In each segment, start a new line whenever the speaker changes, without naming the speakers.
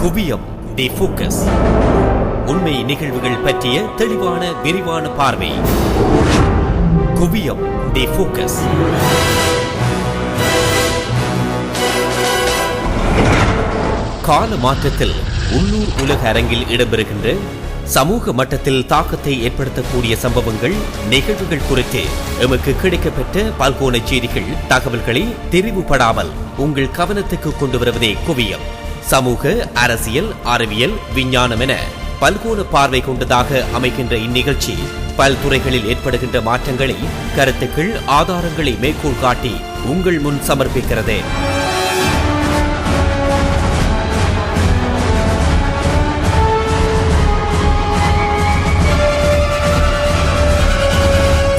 குவியம் the focus. உண்மை நிகழ்வுகள் பற்றிய தெளிவான விரிவான பார்வை. குவியம் தி ஃபோக்கஸ். கால மாற்றத்தில் உள்ளூர் உலக அரங்கில் இடம்பெறுகின்ற சமூக மட்டத்தில் தாக்கத்தை ஏற்படுத்தக்கூடிய சம்பவங்கள் நிகழ்வுகள் குறித்து எமக்கு கிடைக்கப்பெற்ற பல்கோண செய்திகள் தகவல்களை தெரிவுபடாமல் உங்கள் கவனத்துக்கு கொண்டு வருவதே குவியம். சமூக அரசியல் அறிவியல் விஞ்ஞானம் என பல்கோண பார்வை கொண்டதாக அமைகின்ற இந்நிகழ்ச்சி பல்துறைகளில் ஏற்படுகின்ற மாற்றங்களை கருத்துக்கள் ஆதாரங்களை மேற்கோள் காட்டி உங்கள் முன் சமர்ப்பிக்கிறது.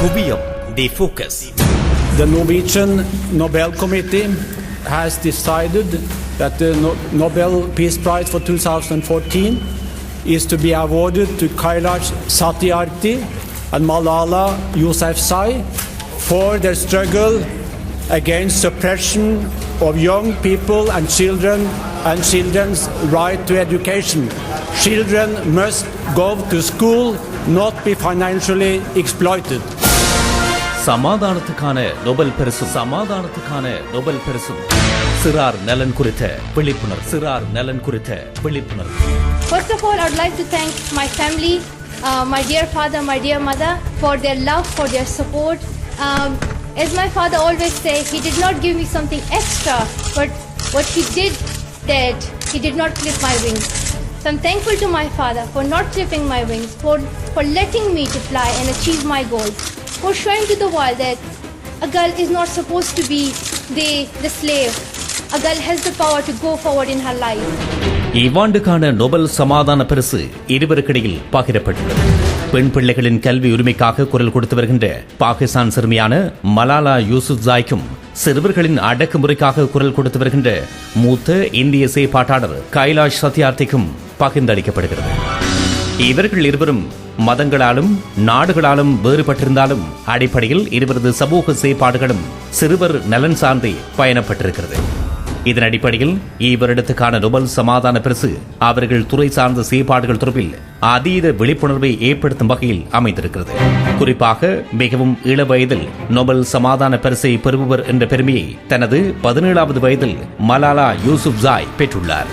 குவியம் the focus.
The Norwegian Nobel Committee has decided that the Nobel Peace Prize for 2014 is to be awarded to Kailash Satyarthi and Malala Yousafzai for their struggle against suppression of young people and children and children's right to education. Children must go to school, not be financially exploited.
സമാധാനത്തുക്കാണ് Nobel പരിസു സമാധാനത്തുക്കാണ് Nobel പരിസു சிறார் நலன் குறித்த விழிப்புணர்வு சிறார் நலன் குறித்த விழிப்புணர்வு
First of all, I would like to thank my family, uh, my dear father, my dear mother, for their love, for their support. Um, as my father always says, he did not give me something extra, but what he did, that he did not clip my wings. So I'm thankful to my father for not clipping my wings, for, for letting me to fly and achieve my goals, for showing to the world that a girl is not supposed to be the, the slave. A girl has the power to go forward in her life.
இவ்வாண்டுக்கான Nobel சமாதான பரிசு இருவருக்கிடையில் பகிரப்பட்டுள்ளது பெண் பிள்ளைகளின் கல்வி உரிமைக்காக குரல் கொடுத்து வருகின்ற பாகிஸ்தான் சிறுமியான மலாலா யூசுப்சாய்க்கும் சிறுவர்களின் அடக்குமுறைக்காக குரல் கொடுத்து வருகின்ற மூத்த இந்திய செயற்பாட்டாளர் கைலாஷ் சத்யார்த்திக்கும் பகிர்ந்தளிக்கப்படுகிறது இவர்கள் இருவரும் மதங்களாலும் நாடுகளாலும் வேறுபட்டிருந்தாலும் அடிப்படையில் இருவரது சமூக செயற்பாடுகளும் சிறுவர் நலன் சார்ந்தே பயணப்பட்டிருக்கிறது இதன் அடிப்படையில் இவ்வருடத்துக்கான நொபல் சமாதான பரிசு அவர்கள் துறை சார்ந்த செயற்பாடுகள் தொடர்பில் அதீத விழிப்புணர்வை ஏற்படுத்தும் வகையில் அமைந்திருக்கிறது. குறிப்பாக மிகவும் இள வயதில் நொபல் சமாதான பரிசை பெறுபவர் என்ற பெருமையை தனது பதினேழாவது வயதில் மலாலா யூசுப் ஜாய் பெற்றுள்ளார்.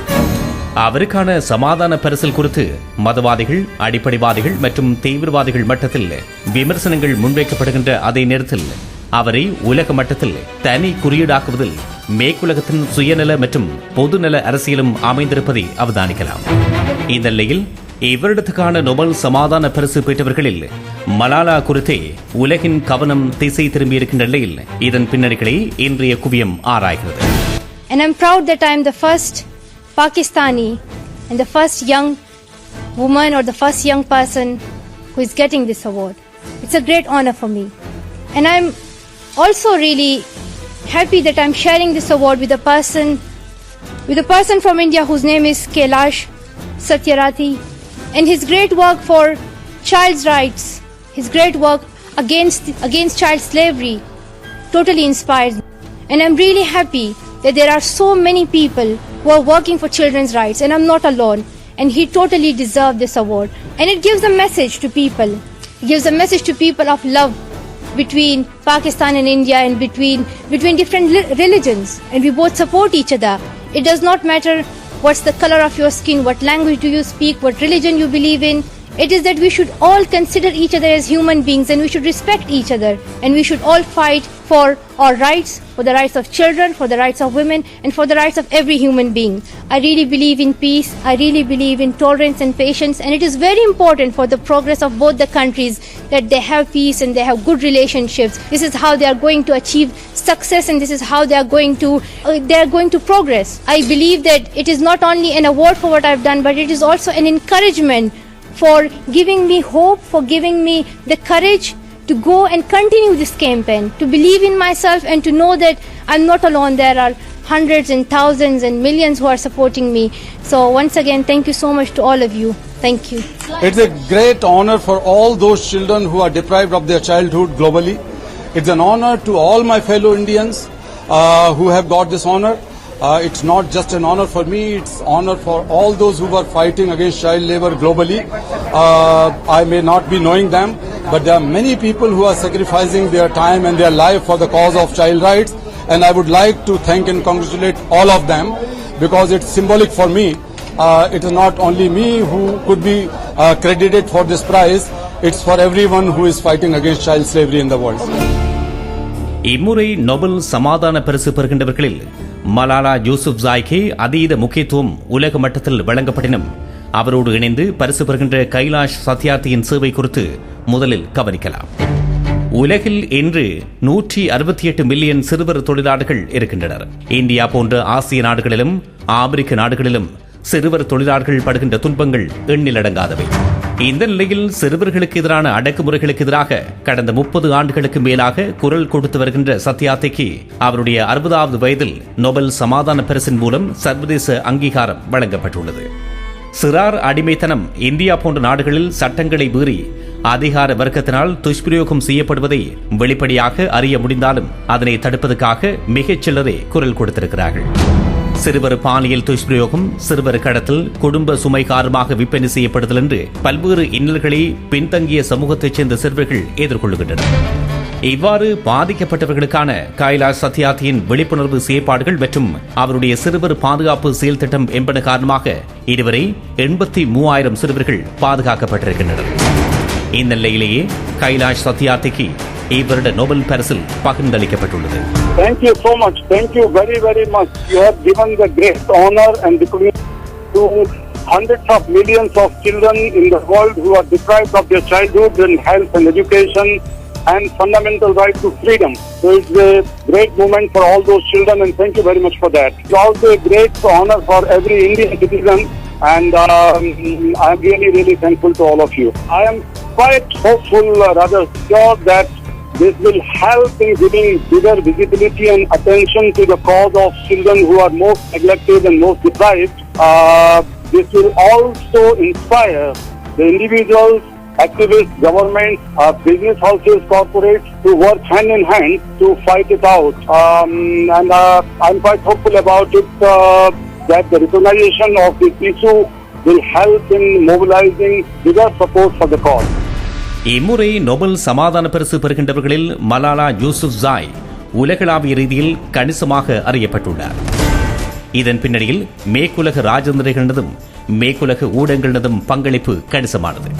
அவருக்கான சமாதான பரிசில் குறித்து மதவாதிகள் அடிப்படைவாதிகள் மற்றும் தீவிரவாதிகள் மட்டத்தில் விமர்சனங்கள் முன்வைக்கப்படுகின்ற அதே நேரத்தில் அவரை உலக மட்டத்தில் தனி குறியீடாக்குவதில் மேற்குலகத்தின் சுயநல மற்றும் பொதுநல அரசியலும் அமைந்திருப்பதை அவதானிக்கலாம் இந்த நிலையில் இவரிடத்துக்கான நொபல் சமாதான பரிசு பெற்றவர்களில் மலாலா குறித்தே உலகின் கவனம் திசை திரும்பியிருக்கின்ற நிலையில் இதன் பின்னணிகளை இன்றைய குவியம் ஆராய்கிறது
And I'm proud that I'm the first Pakistani and the first young woman or the first young person who is getting this award. It's a great honor for me. And I'm also really happy that I'm sharing this award with a person with a person from India whose name is Kailash Satyarthi and his great work for child's rights, his great work against against child slavery totally inspires me. And I'm really happy that there are so many people who are working for children's rights, and I'm not alone. And he totally deserved this award. And it gives a message to people. It gives a message to people of love between Pakistan and India and between between different li- religions. And we both support each other. It does not matter what's the color of your skin, what language do you speak, what religion you believe in. It is that we should all consider each other as human beings and we should respect each other and we should all fight for our rights, for the rights of children, for the rights of women, and for the rights of every human being. I really believe in peace, I really believe in tolerance and patience, and it is very important for the progress of both the countries that they have peace and they have good relationships. This is how they are going to achieve success and this is how they are going to uh, they are going to progress. I believe that it is not only an award for what I've done, but it is also an encouragement for giving me hope, for giving me the courage to go and continue this campaign, to believe in myself and to know that I'm not alone. There are hundreds and thousands and millions who are supporting me. So once again, thank you so much to all of you. Thank you.
It's a great honor for all those children who are deprived of their childhood globally. It's an honor to all my fellow Indians uh, who have got this honor. Uh, it's not just an honor for me, it's honor for all those who were fighting against child labor globally. Uh, I may not be knowing them, but there are many people who are sacrificing their time and their life for the cause of child rights. And I would like to thank and congratulate all of them because it's symbolic for me. Uh, it is not only me who could be uh, credited for this prize, it's for everyone who is fighting against child slavery in the world.
இம்முறை Nobel சமாதான பரிசு பெறுகின்றவர்களில் மலாலா யூசுப் ஜாய்க்கு அதீத முக்கியத்துவம் உலக மட்டத்தில் வழங்கப்படினும் அவரோடு இணைந்து பரிசு பெறுகின்ற கைலாஷ் சத்யார்த்தியின் சேவை குறித்து முதலில் கவனிக்கலாம். உலகில் இன்று நூற்றி அறுபத்தி எட்டு மில்லியன் சிறுவர் தொழிலாளர்கள் இருக்கின்றனர். இந்தியா போன்ற ஆசிய நாடுகளிலும் ஆப்பிரிக்க நாடுகளிலும் சிறுவர் தொழிலாளர்கள் படுகின்ற துன்பங்கள் எண்ணிலடங்காதவை. இந்த நிலையில் சிறுவர்களுக்கு எதிரான அடக்குமுறைகளுக்கு எதிராக கடந்த முப்பது ஆண்டுகளுக்கு மேலாக குரல் கொடுத்து வருகின்ற சத்யாத்திக்கு அவருடைய அறுபதாவது வயதில் நொபல் சமாதான பரிசின் மூலம் சர்வதேச அங்கீகாரம் வழங்கப்பட்டுள்ளது. சிறார் அடிமைத்தனம் இந்தியா போன்ற நாடுகளில் சட்டங்களை மீறி அதிகார வர்க்கத்தினால் துஷ்பிரயோகம் செய்யப்படுவதை வெளிப்படையாக அறிய முடிந்தாலும் அதனை தடுப்பதற்காக மிகச் சிலரே குரல் கொடுத்திருக்கிறார்கள். சிறுவர் பாலியல் துஷ்பிரயோகம் சிறுவர் கடத்தல் குடும்ப சுமை காரணமாக விற்பனை செய்யப்படுதல் என்று பல்வேறு இன்னல்களை பின்தங்கிய சமூகத்தைச் சேர்ந்த சிறுவர்கள் எதிர்கொள்கின்றனர் இவ்வாறு பாதிக்கப்பட்டவர்களுக்கான கைலாஷ் சத்யார்த்தியின் விழிப்புணர்வு செயற்பாடுகள் மற்றும் அவருடைய சிறுவர் பாதுகாப்பு செயல் திட்டம் என்பன காரணமாக இதுவரை எண்பத்தி மூவாயிரம் சிறுவர்கள் பாதுகாக்கப்பட்டிருக்கின்றனர். இந்நிலையிலேயே கைலாஷ் சத்யார்த்திக்கு இவ்வருட நோபல் பரிசில் பகிர்ந்தளிக்கப்பட்டுள்ளது
Thank you so much. Thank you very, very much. You have given the great honor and recognition to hundreds of millions of children in the world who are deprived of their childhood and health and education and fundamental right to freedom. So it's a great moment for all those children and thank you very much for that. It's also a great honor for every Indian citizen and um, I'm really, really thankful to all of you. I am quite hopeful, uh, rather sure that this will help in giving bigger visibility and attention to the cause of children who are most neglected and most deprived. Uh, this will also inspire the individuals, activists, governments, uh, business houses, corporates to work hand in hand to fight it out. Um, and uh, I'm quite hopeful about it uh, that the recognition of this issue will help in mobilizing bigger support for the cause.
இம்முறை Nobel சமாதான பரிசு பெறுகின்றவர்களில் Malala Yusuf Joy உலகளாவிய ரீதியில் கணிசமாக அறியப்பட்டுள்ளார். இதன் பின்னணியில் மேற்குலக ராஜதந்திரிகளினதும் மேற்குலக ஊடகங்களினதும் பங்களிப்பு கணிசமானது.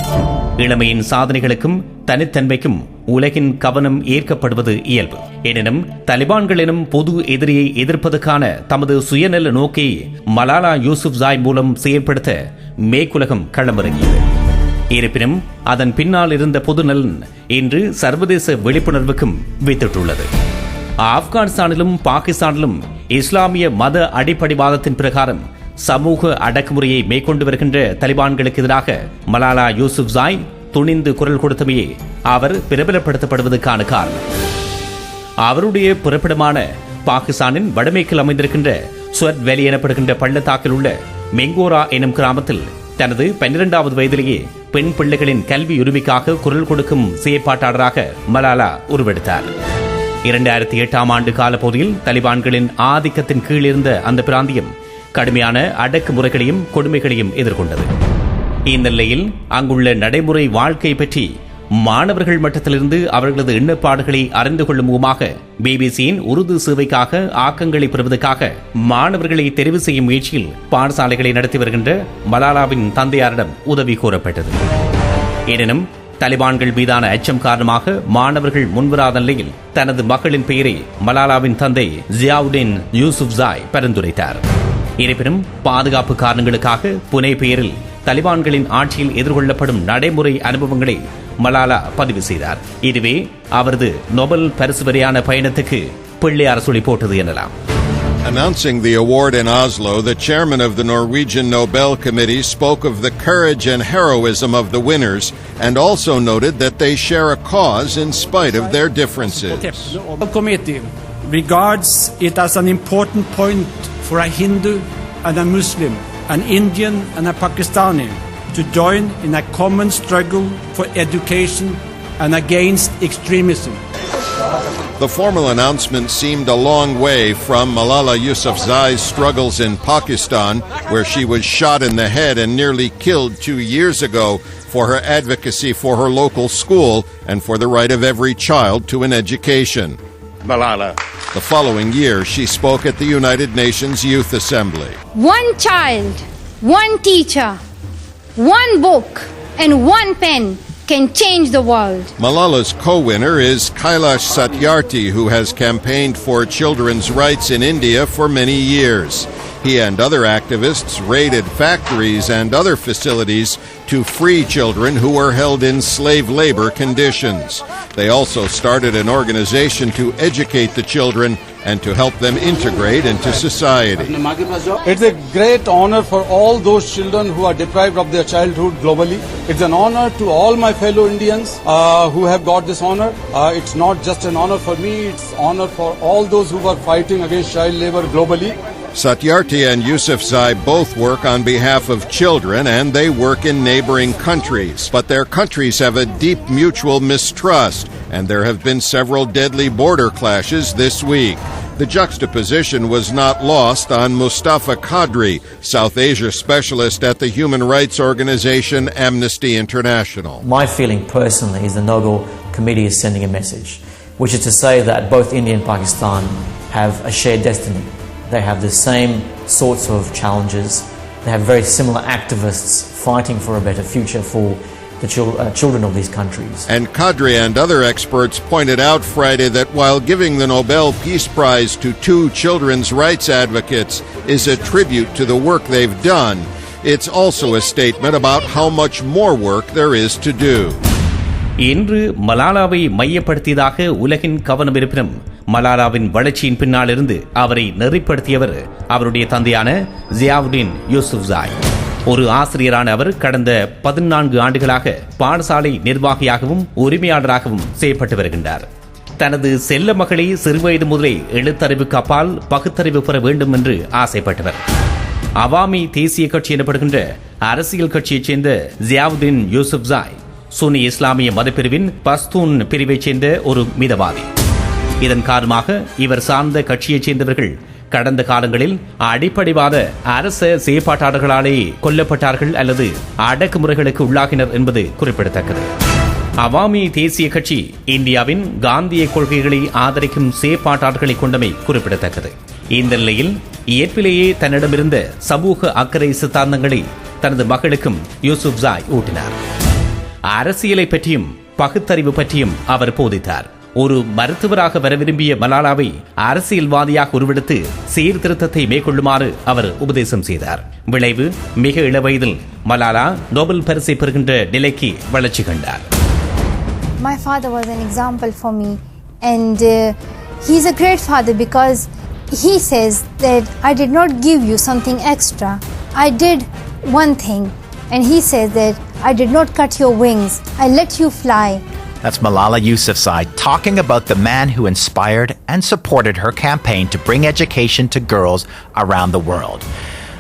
இளமையின் சாதனைகளுக்கும் தனித்தன்மைக்கும் உலகின் கவனம் ஏற்கப்படுவது இயல்பு. எனினும் தலிபான்கள் எனும் பொது எதிரியை எதிர்ப்பதற்கான தமது சுயநல நோக்கை மலாலா யூசுப் ஜாய் மூலம் செயல்படுத்த மேற்குலகம் களமிறங்கியது. இருப்பினும் அதன் பின்னால் இருந்த பொது நலன் இன்று சர்வதேச விழிப்புணர்வுக்கும் வித்திட்டுள்ளது. ஆப்கானிஸ்தானிலும் பாகிஸ்தானிலும் இஸ்லாமிய மத அடிப்படைவாதத்தின் பிரகாரம் சமூக அடக்குமுறையை மேற்கொண்டு வருகின்ற தலிபான்களுக்கு எதிராக மலாலா யூசுப் ஜாய் துணிந்து குரல் கொடுத்தமையே அவர் பிரபலப்படுத்தப்படுவதற்கான காரணம். அவருடைய பிறப்பிடமான பாகிஸ்தானின் வடமேற்கில் அமைந்திருக்கின்ற ஸ்வர்ட் வேலி எனப்படுகின்ற பள்ளத்தாக்கில் உள்ள மெங்கோரா எனும் கிராமத்தில் தனது பன்னிரெண்டாவது வயதிலேயே பெண் பிள்ளைகளின் கல்வி உரிமைக்காக குரல் கொடுக்கும் செயற்பாட்டாளராக மலாலா உருவெடுத்தார். இரண்டாயிரத்தி எட்டாம் ஆண்டு காலப்பகுதியில் தலிபான்களின் ஆதிக்கத்தின் கீழ் இருந்த அந்த பிராந்தியம் கடுமையான அடக்குமுறைகளையும் கொடுமைகளையும் எதிர்கொண்டது. இந்நிலையில் அங்குள்ள நடைமுறை வாழ்க்கை பற்றி மாணவர்கள் மட்டத்திலிருந்து அவர்களது எண்ணப்பாடுகளை அறிந்து கொள்ளும் முகமாக பிபிசியின் உருது சேவைக்காக ஆக்கங்களை பெறுவதற்காக மாணவர்களை தெரிவு செய்யும் முயற்சியில் பாடசாலைகளை நடத்தி வருகின்ற மலாலாவின் தந்தையாரிடம் உதவி கோரப்பட்டது. எனினும் தலிபான்கள் மீதான அச்சம் காரணமாக மாணவர்கள் முன்வராத நிலையில் தனது மகளின் பெயரை மலாலாவின் தந்தை ஜியாவுதீன் யூசுப் ஜாய் பரிந்துரைத்தார். இருப்பினும் பாதுகாப்பு காரணங்களுக்காக புனே பெயரில் தலிபான்களின் ஆட்சியில் எதிர்கொள்ளப்படும் நடைமுறை அனுபவங்களை மலாலா பதிவு செய்தார் இதுவே அவரது நொபல் பரிசு வரையான பயணத்துக்கு பிள்ளை அரசொலி போட்டது எனலாம்
Announcing the award in Oslo, the chairman of the Norwegian Nobel Committee spoke of the courage and heroism of the winners and also noted that they share a cause in spite of their differences.
The Nobel Committee regards it as an important point for a Hindu and a Muslim, an Indian and a Pakistani to join in a common struggle for education and against extremism.
The formal announcement seemed a long way from Malala Yousafzai's struggles in Pakistan, where she was shot in the head and nearly killed two years ago for her advocacy for her local school and for the right of every child to an education.
Malala.
The following year, she spoke at the United Nations Youth Assembly.
One child, one teacher, one book, and one pen can change the world.
Malala's co-winner is Kailash Satyarthi, who has campaigned for children's rights in India for many years. He and other activists raided factories and other facilities to free children who were held in slave labor conditions. They also started an organization to educate the children and to help them integrate into society.
It's a great honor for all those children who are deprived of their childhood globally. It's an honor to all my fellow Indians uh, who have got this honor. Uh, it's not just an honor for me, it's honor for all those who are fighting against child labor globally.
Satyarthi and Yousafzai both work on behalf of children and they work in neighboring countries. But their countries have a deep mutual mistrust and there have been several deadly border clashes this week. The juxtaposition was not lost on Mustafa Kadri, South Asia specialist at the human rights organization Amnesty International.
My feeling personally is the Nobel Committee is sending a message, which is to say that both India and Pakistan have a shared destiny. They have the same sorts of challenges. They have very similar activists fighting for a better future for the chil- uh, children of these countries.
And Kadri and other experts pointed out Friday that while giving the Nobel Peace Prize to two children's rights advocates is a tribute to the work they've done, it's also a statement about how much more work there is to do.
இன்று மலாலாவை மையப்படுத்தியதாக உலகின் கவனம் இருப்பினும் மலாலாவின் வளர்ச்சியின் பின்னால் இருந்து அவரை நெறிப்படுத்தியவர் அவருடைய தந்தையான ஜியாவுddin யூசுஃப்சாய் ஒரு ஆசிரியரான அவர் கடந்த பதினான்கு ஆண்டுகளாக பாடசாலை நிர்வாகியாகவும் உரிமையாளராகவும் செய்யப்பட்டு வருகின்றார். தனது செல்ல மகளை சிறுவயது முதலே எழுத்தறிவுக்கு அப்பால் பகுத்தறிவு பெற வேண்டும் என்று ஆசைப்பட்டவர். அவாமி தேசிய கட்சி எனப்படுகின்ற அரசியல் கட்சியைச் சேர்ந்த ஜியாவுddin யூசுப்சாய் சுனி இஸ்லாமிய மதப்பிரிவின் பஸ்தூன் பிரிவைச் சேர்ந்த ஒரு மிதவாதி. இதன் காரணமாக இவர் சார்ந்த கட்சியைச் சேர்ந்தவர்கள் கடந்த காலங்களில் அடிப்படைவாத அரச செயற்பாட்டாளர்களாலேயே கொல்லப்பட்டார்கள் அல்லது அடக்குமுறைகளுக்கு உள்ளாகினர் என்பது குறிப்பிடத்தக்கது. அவாமி தேசிய கட்சி இந்தியாவின் காந்திய கொள்கைகளை ஆதரிக்கும் செயற்பாட்டாளர்களை கொண்டமை குறிப்பிடத்தக்கது. இந்த நிலையில் இயற்பிலேயே தன்னிடமிருந்த சமூக அக்கறை சித்தாந்தங்களை தனது மகளுக்கும் யூசுப்சாய் ஊட்டினார். அரசியலை பற்றியும் பகுத்தறிவு பற்றியும் அவர் போதித்தார். ஒரு மருத்துவராக வர விரும்பிய மலாலாவை அரசியல்வாதியாக உருவெடுத்து சீர்திருத்தத்தை மேற்கொள்ளுமாறு அவர் உபதேசம் செய்தார் விளைவு மிக இளவயதில் மலாலா நோபல் பரிசை பெறுகின்ற நிலைக்கு வளர்ச்சி கண்டார்
My father was an example for me, and uh, he's a great father because he says that I did not give you something extra. I did one thing, and he says that I did not cut your wings. I let you fly.
That's Malala Yousafzai talking about the man who inspired and supported her campaign to bring education to girls around the world.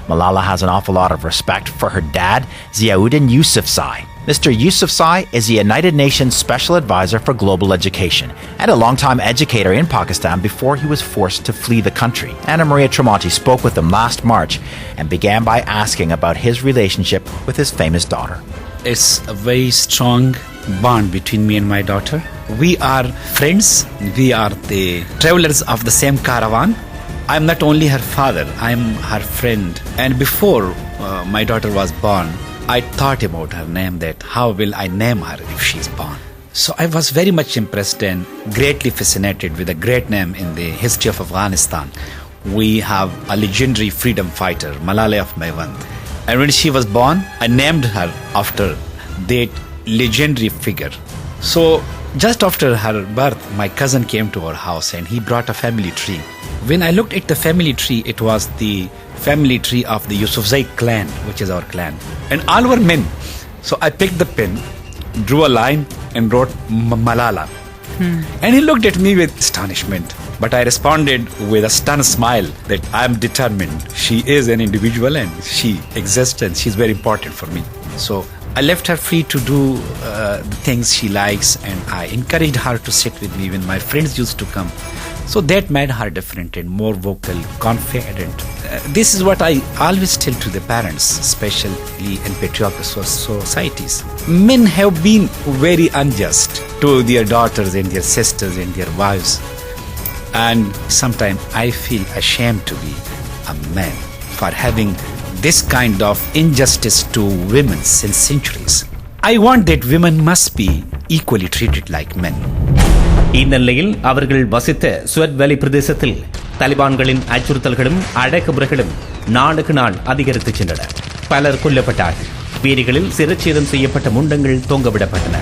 Malala has an awful lot of respect for her dad, Ziauddin Yousafzai. Mr. Yousafzai is the United Nations Special Advisor for Global Education and a longtime educator in Pakistan before he was forced to flee the country. Anna Maria Tremonti spoke with him last March and began by asking about his relationship with his famous daughter.
It's a very strong bond between me and my daughter. We are friends. We are the travelers of the same caravan. I'm not only her father, I'm her friend. And before uh, my daughter was born, I thought about her name that how will I name her if she's born. So I was very much impressed and greatly fascinated with a great name in the history of Afghanistan. We have a legendary freedom fighter, Malala of Maiwand. And when she was born, I named her after that legendary figure. So just after her birth, my cousin came to our house and he brought a family tree. When I looked at the family tree, it was the family tree of the Yusufzai clan, which is our clan. And all were men. So I picked the pen, drew a line, and wrote Malala. Hmm. And he looked at me with astonishment. But I responded with a stunned smile that I am determined. She is an individual and she exists and she's very important for me. So I left her free to do uh, the things she likes, and I encouraged her to sit with me when my friends used to come. So that made her different and more vocal, confident. Uh, this is what I always tell to the parents, especially in patriarchal so- societies. Men have been very unjust to their daughters and their sisters and their wives. And sometimes I feel ashamed to be a man for having this kind of injustice to women since centuries. I want that women must be equally treated like men.
இந்நிலையில் அவர்கள் வசித்த sweat வேலி பிரதேசத்தில் தலிபான்களின் அச்சுறுத்தல்களும் அடக்குமுறைகளும் நாளுக்கு நாள் அதிகரித்து சென்றன பலர் கொல்லப்பட்டார்கள் வீதிகளில் சிறச்சேதம் செய்யப்பட்ட முண்டங்கள் தொங்கவிடப்பட்டன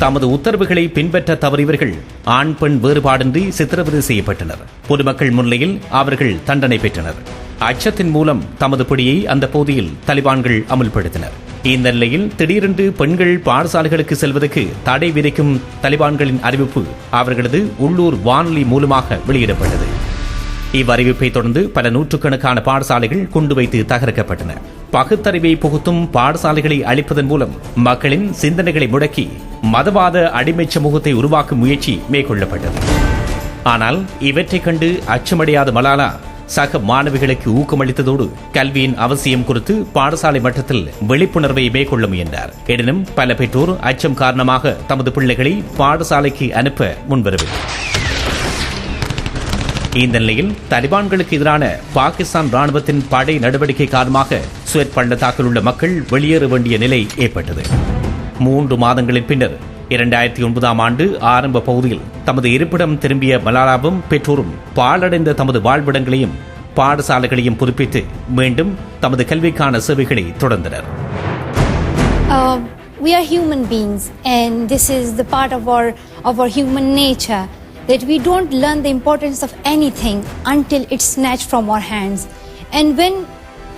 தமது உத்தரவுகளை பின்பற்ற தவறியவர்கள் ஆண் பெண் வேறுபாடின்றி சித்திரவதை செய்யப்பட்டனர். பொதுமக்கள் முன்னிலையில் அவர்கள் தண்டனை பெற்றனர். அச்சத்தின் மூலம் தமது பிடியை அந்த பகுதியில் தலிபான்கள் அமுல்படுத்தினர். இந்த நிலையில் திடீரென்று பெண்கள் பாடசாலைகளுக்கு செல்வதற்கு தடை விதிக்கும் தலிபான்களின் அறிவிப்பு அவர்களது உள்ளூர் வானொலி மூலமாக வெளியிடப்பட்டது. இவ்வறிவிப்பை தொடர்ந்து பல நூற்றுக்கணக்கான பாடசாலைகள் கொண்டு வைத்து தகர்க்கப்பட்டன. பகுத்தறிவை புகுத்தும் பாடசாலைகளை அளிப்பதன் மூலம் மக்களின் சிந்தனைகளை முடக்கி மதவாத அடிமை சமூகத்தை உருவாக்கும் முயற்சி மேற்கொள்ளப்பட்டது. ஆனால் இவற்றைக் கண்டு அச்சமடையாத மலாலா சக மாணவிகளுக்கு ஊக்கமளித்ததோடு கல்வியின் அவசியம் குறித்து பாடசாலை மட்டத்தில் விழிப்புணர்வை மேற்கொள்ள முயன்றார். எனினும் பல பெற்றோர் அச்சம் காரணமாக தமது பிள்ளைகளை பாடசாலைக்கு அனுப்ப முன்வரவில்லை. இந்த நிலையில் தலிபான்களுக்கு எதிரான பாகிஸ்தான் ராணுவத்தின் படை நடவடிக்கை காரணமாக சுவேட் பள்ளத்தாக்கில் உள்ள மக்கள் வெளியேற வேண்டிய நிலை ஏற்பட்டது மூன்று மாதங்களின் பின்னர் இரண்டாயிரத்தி ஒன்பதாம் ஆண்டு ஆரம்ப பகுதியில் தமது இருப்பிடம் திரும்பிய மலாலாவும் பெற்றோரும் பாழடைந்த தமது வாழ்விடங்களையும் பாடசாலைகளையும் புதுப்பித்து மீண்டும் தமது கல்விக்கான சேவைகளை தொடர்ந்தனர்
uh, we are human beings, and this is the part of our of our human nature that we don't learn the importance of anything until it's snatched from our hands. And when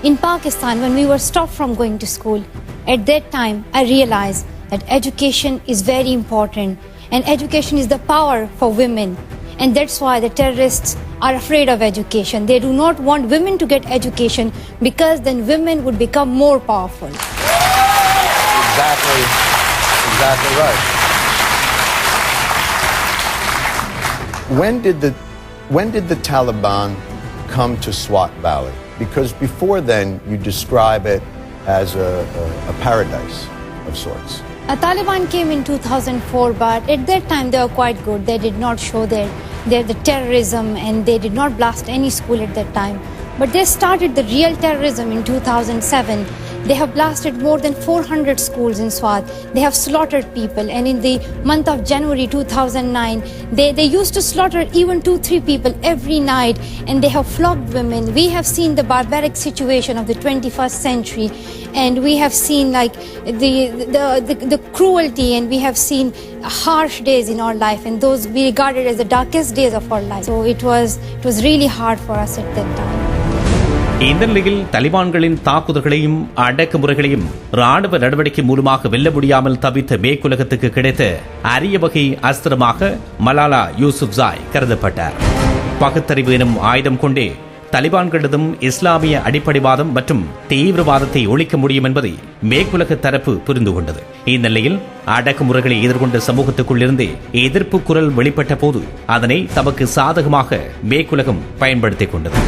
in Pakistan, when we were stopped from going to school, at that time I realized that education is very important, and education is the power for women. And that's why the terrorists are afraid of education. They do not want women to get education because then women would become more powerful.
Exactly. Exactly right. When did the when did the Taliban come to Swat Valley? Because before then, you describe it as a, a, a paradise of sorts.
Uh, Taliban came in 2004, but at that time they were quite good. They did not show their, their the terrorism and they did not blast any school at that time. But they started the real terrorism in 2007. They have blasted more than 400 schools in Swat. They have slaughtered people, and in the month of January 2009, they, they used to slaughter even two, three people every night, and they have flogged women. We have seen the barbaric situation of the 21st century, and we have seen like the the, the, the cruelty, and we have seen harsh days in our life, and those we regarded as the darkest days of our life. So it was it was really hard for us at that time.
இந்த நிலையில் தலிபான்களின் தாக்குதல்களையும் அடக்குமுறைகளையும் ராணுவ நடவடிக்கை மூலமாக வெல்ல முடியாமல் தவித்த மேற்குலகத்துக்கு கிடைத்த அரிய வகை அஸ்திரமாக மலாலா யூசுப்சாய் கருதப்பட்டார். பகுத்தறிவு எனும் ஆயுதம் கொண்டே தலிபான்களிடம் இஸ்லாமிய அடிப்படைவாதம் மற்றும் தீவிரவாதத்தை ஒழிக்க முடியும் என்பதை மேற்குலக தரப்பு புரிந்து கொண்டது. இந்நிலையில் அடக்குமுறைகளை எதிர்கொண்ட சமூகத்துக்குள்ளிருந்தே எதிர்ப்பு குரல் வெளிப்பட்ட போது அதனை தமக்கு சாதகமாக மேற்குலகம் பயன்படுத்திக் கொண்டது.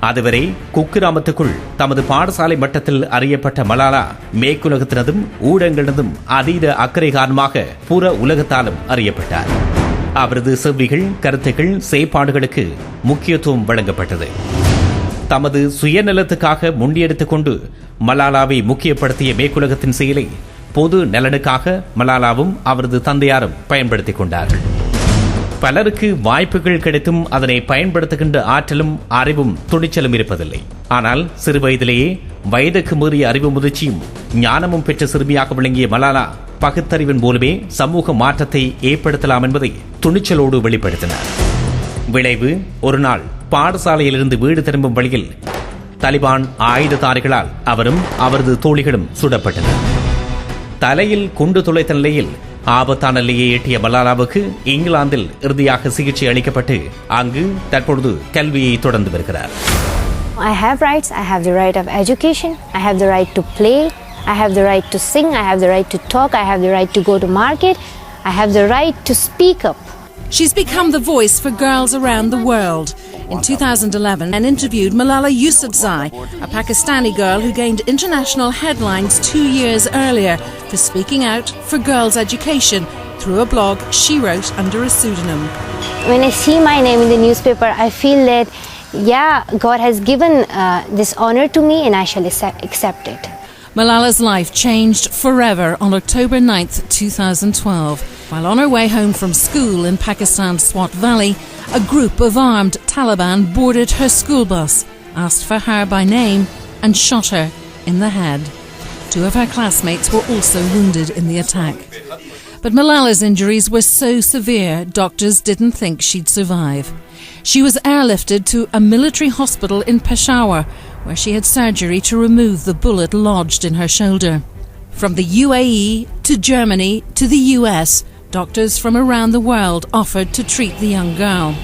அதுவரை குக்கிராமத்துக்குள் தமது பாடசாலை மட்டத்தில் அறியப்பட்ட மலாலா மேற்குலகத்தினதும் ஊடகங்களினதும் அதீத அக்கறை காரணமாக புற உலகத்தாலும் அறியப்பட்டார். அவரது செவ்விகள் கருத்துக்கள் செயற்பாடுகளுக்கு முக்கியத்துவம் வழங்கப்பட்டது. தமது சுயநலத்துக்காக முண்டியெடுத்துக் கொண்டு மலாலாவை முக்கியப்படுத்திய மேற்குலகத்தின் செயலை பொது நலனுக்காக மலாலாவும் அவரது தந்தையாரும் பயன்படுத்திக் கொண்டார்கள். பலருக்கு வாய்ப்புகள் கிடைத்தும் அதனை பயன்படுத்துகின்ற ஆற்றலும் அறிவும் துணிச்சலும் இருப்பதில்லை. ஆனால் சிறு வயதிலேயே வயதுக்கு மீறிய அறிவு முதிர்ச்சியும் ஞானமும் பெற்ற சிறுமியாக விளங்கிய மலாலா பகுத்தறிவின் மூலமே சமூக மாற்றத்தை ஏற்படுத்தலாம் என்பதை துணிச்சலோடு வெளிப்படுத்தினார். விளைவு ஒரு நாள் பாடசாலையிலிருந்து வீடு திரும்பும் வழியில் தலிபான் ஆயுததாரிகளால் அவரும் அவரது தோழிகளும் சுடப்பட்டனர். தலையில் குண்டு துளைத்த நிலையில் ஆபத்தான நிலையை எட்டிய மலாலாவுக்கு இங்கிலாந்தில் இறுதியாக சிகிச்சை அளிக்கப்பட்டு அங்கு தற்பொழுது கல்வியை தொடர்ந்து வருகிறார்
I have rights. I have the right of education. I have the right to play.
I have the right to sing, I have the right to talk, I have the right to go to market, I have the right to speak up.
She's become the voice for girls around the world. In 2011, and interviewed Malala Yousafzai, a Pakistani girl who gained international headlines two years earlier for speaking out for girls' education through a blog she wrote under a pseudonym.
When I see my name in the newspaper, I feel that, yeah, God has given uh, this honor to me and I shall accept accept it.
Malala's life changed forever on October 9th, 2012. While on her way home from school in Pakistan's Swat Valley, a group of armed Taliban boarded her school bus, asked for her by name, and shot her in the head. Two of her classmates were also wounded in the attack. But Malala's injuries were so severe, doctors didn't think she'd survive. She was airlifted to a military hospital in Peshawar, where she had surgery to remove the bullet lodged in her shoulder. From the UAE to Germany to the US, doctors from around the world offered to treat the young girl.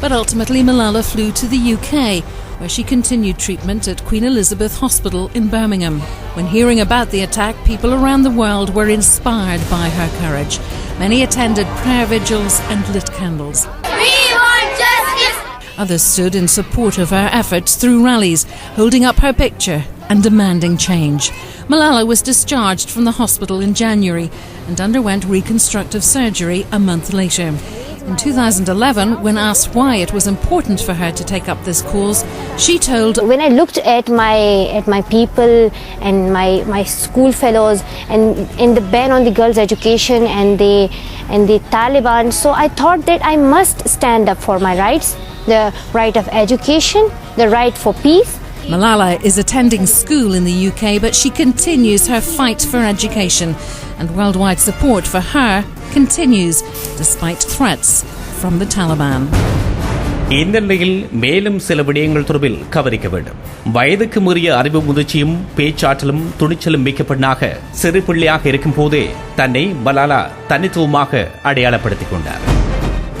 But ultimately, Malala flew to the UK, where she continued treatment at Queen Elizabeth Hospital in Birmingham. When hearing about the attack, people around the world were inspired by her courage. Many attended prayer vigils and lit candles.
We want justice.
Others stood in support of her efforts through rallies, holding up her picture and demanding change. Malala was discharged from the hospital in January and underwent reconstructive surgery a month later. In 2011, when asked why it was important for her to take up this cause, she told
When I looked at my at my people and my, my school fellows and in the ban on the girls' education and the and the Taliban, so I thought that I must stand up for my rights, the right of education, the right for peace,
Malala is attending school in the UK, but she continues her fight for education, and worldwide support for her continues despite threats from the Taliban.
இந்த நிலையில் மேலும் சில விடயங்கள் தொடர்பில் கவனிக்க வேண்டும் வயதுக்கு மீறிய அறிவு முதிர்ச்சியும் பேச்சாற்றலும் துணிச்சலும் மிக்க பெண்ணாக சிறு பிள்ளையாக இருக்கும் போதே தன்னை மலாலா தனித்துவமாக அடையாளப்படுத்திக் கொண்டார்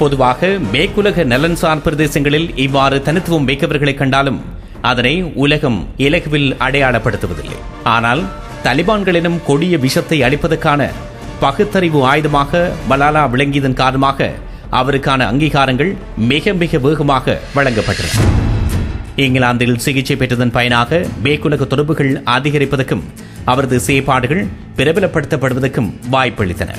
பொதுவாக மேற்குலக நலன்சார் பிரதேசங்களில் இவ்வாறு தனித்துவம் மிக்கவர்களை கண்டாலும் அதனை உலகம் இலகுவில் அடையாளப்படுத்துவதில்லை. ஆனால் தலிபான்களிடம் கொடிய விஷத்தை அளிப்பதற்கான பகுத்தறிவு ஆயுதமாக மலாலா விளங்கியதன் காரணமாக அவருக்கான அங்கீகாரங்கள் மிக மிக வேகமாக வழங்கப்பட்டன. இங்கிலாந்தில் சிகிச்சை பெற்றதன் பயனாக மேற்குலக தொடர்புகள் அதிகரிப்பதற்கும் அவரது செயற்பாடுகள் பிரபலப்படுத்தப்படுவதற்கும் வாய்ப்பளித்தன.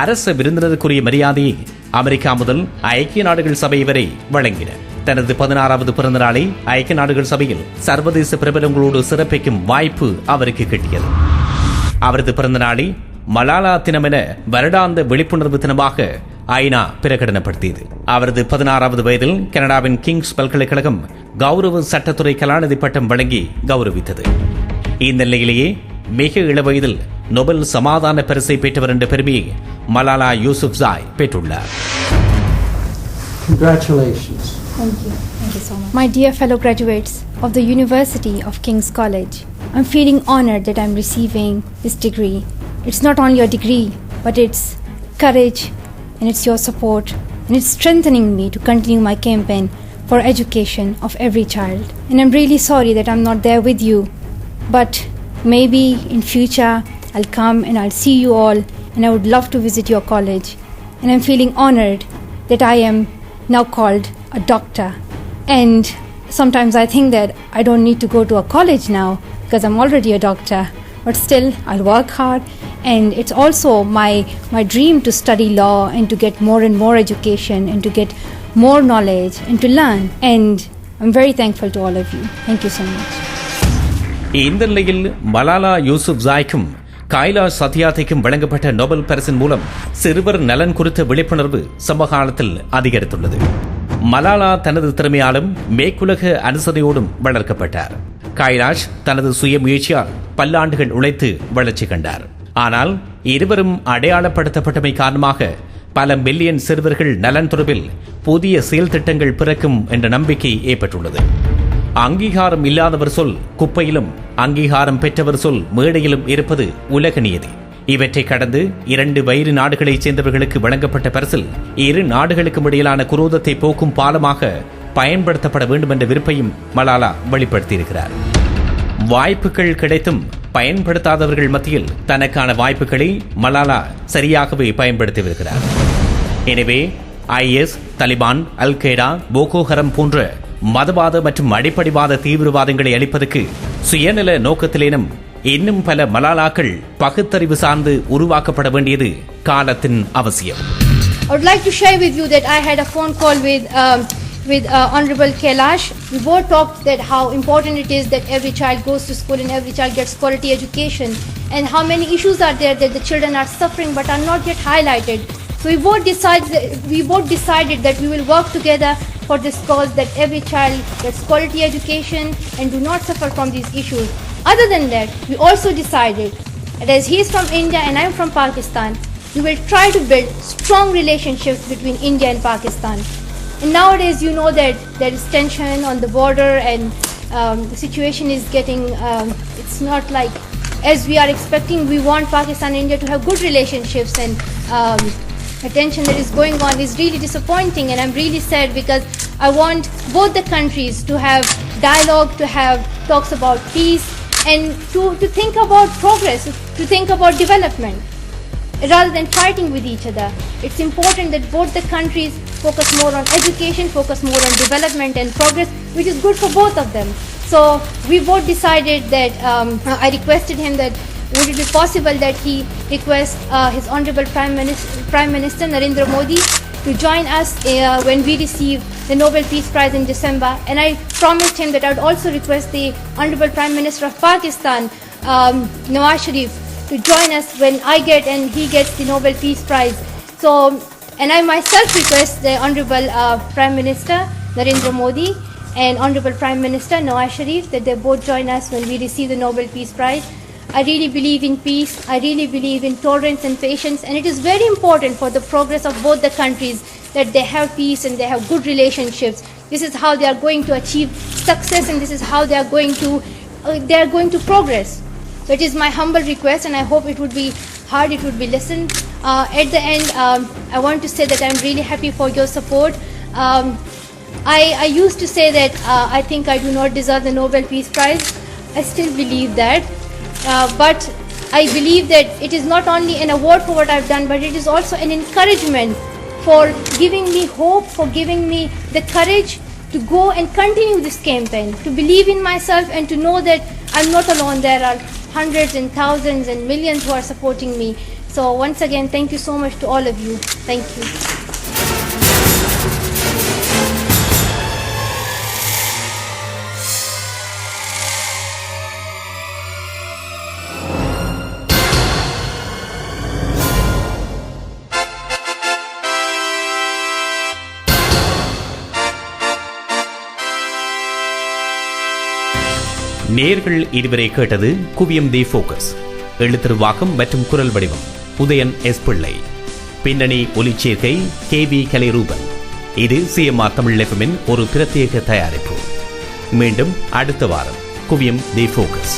அரச விருந்தினருக்குரிய மரியாதையை அமெரிக்கா முதல் ஐக்கிய நாடுகள் சபை வரை வழங்கின. தனது பதினாறாவது பிறந்த நாளை ஐக்கிய நாடுகள் சபையில் சர்வதேச பிரபலங்களோடு சிறப்பிக்கும் வாய்ப்பு அவருக்கு கிட்டியது. அவரது பிறந்த நாளை மலாலா தினம் என வருடாந்த விழிப்புணர்வு தினமாக ஐநா பிரகடனப்படுத்தியது. அவரது பதினாறாவது வயதில் கனடாவின் கிங்ஸ் பல்கலைக்கழகம் கௌரவ சட்டத்துறை கலாநிதி பட்டம் வழங்கி கௌரவித்தது. இந்த நிலையிலேயே மிக இளவயதில் நொபல் சமாதான பரிசை பெற்றவர் என்ற பெருமையை மலாலா யூசுப்சாய் பெற்றுள்ளார்.
Congratulations.
Thank you. Thank you so much. My dear fellow graduates of the University of King's College, I'm feeling honored that I'm receiving this degree. It's not only a degree, but it's courage and it's your support and it's strengthening me to continue my campaign for education of every child. And I'm really sorry that I'm not there with you, but maybe in future I'll come and I'll see you all and I would love to visit your college. And I'm feeling honored that I am now called a doctor. And sometimes I think that I don't need to go to a college now because I'm already a doctor. But still, I'll work hard. And it's also my, my dream to study law and to get more and more education and to get more knowledge and to learn. And I'm very thankful to all of you. Thank you so much.
இந்த நிலையில் மலாலா யூசுப் ஜாய்க்கும் கைலா சத்யாதிக்கும் வழங்கப்பட்ட Nobel பரிசின் மூலம் சிறுவர் நலன் குறித்த விழிப்புணர்வு சமகாலத்தில் அதிகரித்துள்ளது மலாலா தனது திறமையாலும் மேற்குலக அனுசரணையோடும் வளர்க்கப்பட்டார். கைலாஷ் தனது சுய முயற்சியால் பல்லாண்டுகள் உழைத்து வளர்ச்சி கண்டார். ஆனால் இருவரும் அடையாளப்படுத்தப்பட்டமை காரணமாக பல மில்லியன் சிறுவர்கள் நலன் தொடர்பில் புதிய செயல் திட்டங்கள் பிறக்கும் என்ற நம்பிக்கை ஏற்பட்டுள்ளது. அங்கீகாரம் இல்லாதவர் சொல் குப்பையிலும் அங்கீகாரம் பெற்றவர் சொல் மேடையிலும் இருப்பது உலக நியதி இவற்றை கடந்து இரண்டு வயிறு நாடுகளைச் சேர்ந்தவர்களுக்கு வழங்கப்பட்ட பரிசில் இரு நாடுகளுக்கும் இடையிலான குரோதத்தை போக்கும் பாலமாக பயன்படுத்தப்பட வேண்டும் என்ற விருப்பையும் மலாலா வெளிப்படுத்தியிருக்கிறார். வாய்ப்புகள் கிடைத்தும் பயன்படுத்தாதவர்கள் மத்தியில் தனக்கான வாய்ப்புகளை மலாலா சரியாகவே பயன்படுத்தி வருகிறார் எனவே ஐஎஸ் தலிபான் அல் கெய்டா போகோஹரம் போன்ற மதவாத மற்றும் அடிப்படைவாத தீவிரவாதங்களை அளிப்பதற்கு சுயநல நோக்கத்திலேனும் இன்னும் பல மலாலாக்கள் பகுத்தறிவு சார்ந்து உருவாக்கப்பட வேண்டியது காலத்தின் அவசியம்
I would like to share with you that I had a phone call with um, with uh, Honorable Kailash. We both talked that how important it is that every child goes to school and every child gets quality education, and how many issues are there that the children are suffering but are not yet highlighted. So we both decided we both decided that we will work together for this cause that every child gets quality education and do not suffer from these issues. Other than that, we also decided that as he is from India and I am from Pakistan, we will try to build strong relationships between India and Pakistan. And nowadays, you know that there is tension on the border, and um, the situation is getting. Um, it's not like as we are expecting. We want Pakistan and India to have good relationships, and um, the tension that is going on is really disappointing. And I'm really sad because I want both the countries to have dialogue, to have talks about peace, and to, to think about progress, to think about development rather than fighting with each other. It's important that both the countries focus more on education, focus more on development and progress, which is good for both of them. So we both decided that um, I requested him that would it be possible that he request uh, his honorable Prime Minister, Prime Minister Narendra Modi to join us uh, when we receive the Nobel Peace Prize in December. And I promised him that I would also request the honorable Prime Minister of Pakistan, um, Nawaz Sharif, to join us when I get and he gets the Nobel Peace Prize. So, and I myself request the Honorable uh, Prime Minister Narendra Modi and Honorable Prime Minister Nawaz Sharif that they both join us when we receive the Nobel Peace Prize. I really believe in peace. I really believe in tolerance and patience, and it is very important for the progress of both the countries that they have peace and they have good relationships. This is how they are going to achieve success, and this is how they are going to uh, they are going to progress. So it is my humble request, and I hope it would be hard, it would be listened. Uh, at the end, um, I want to say that I'm really happy for your support. Um, I, I used to say that uh, I think I do not deserve the Nobel Peace Prize. I still believe that. Uh, but I believe that it is not only an award for what I've done, but it is also an encouragement for giving me hope, for giving me the courage to go and continue this campaign, to believe in myself and to know that I'm not alone. There are hundreds and thousands and millions who are supporting me. So once again, thank you so much to all of you. Thank you.
நேர்கள் இதுவரை கேட்டது குவியம் தி focus எழுத்திருவாக்கம் மற்றும் குரல் வடிவம் Udayan S பிள்ளை. பின்னணி ஒலிச்சேர்க்கை K V Kalairoopan. இது சிஎம்ஆர் தமிழ் எஃப்எம்மின் ஒரு பிரத்யேக தயாரிப்பு. மீண்டும் அடுத்த வாரம் குவியம் தி போக்கஸ்